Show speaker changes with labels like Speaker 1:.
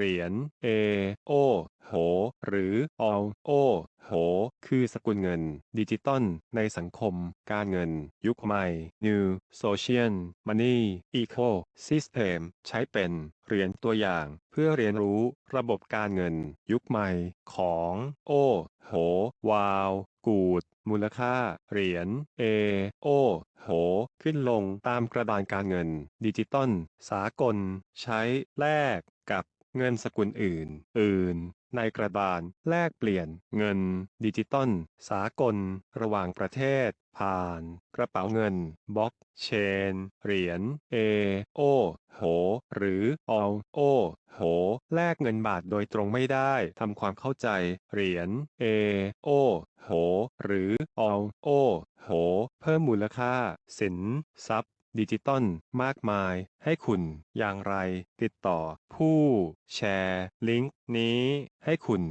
Speaker 1: เหรียญ A O โห หรือ o O โห คือสกุลเงิน ดิจิตอลในสังคม การเงิน ยุคใหม่ New Social Money Ecosystem ใช้เป็นเหรียญตัวอย่างเพื่อเรียนรู้ระบบการเงิน ยุคใหม่ของ โอ โห วาว กูด มูลค่า เหรียญ A O โห ขึ้นลงตามกระดานการเงิน ดิจิตอลสากล ใช้แลกกับ เงินสกุลอื่น อื่น ในกระดานแลกเปลี่ยน เงิน ดิจิตอล สากล ระหว่างประเทศ ผ่าน กระเป๋าเงิน บล็อก เชน เหรียญ A O โห หรือ o O โห แลกเงินบาทโดยตรงไม่ได้ ทำความเข้าใจ เหรียญ A O โห หรือ o O โห เพิ่มมูลค่า สิน ทรัพย์ ดิจิตอลมากมาย ให้คุณอย่างไร ติดต่อ ผู้ แชร์ ลิงก์นี้ ให้คุณ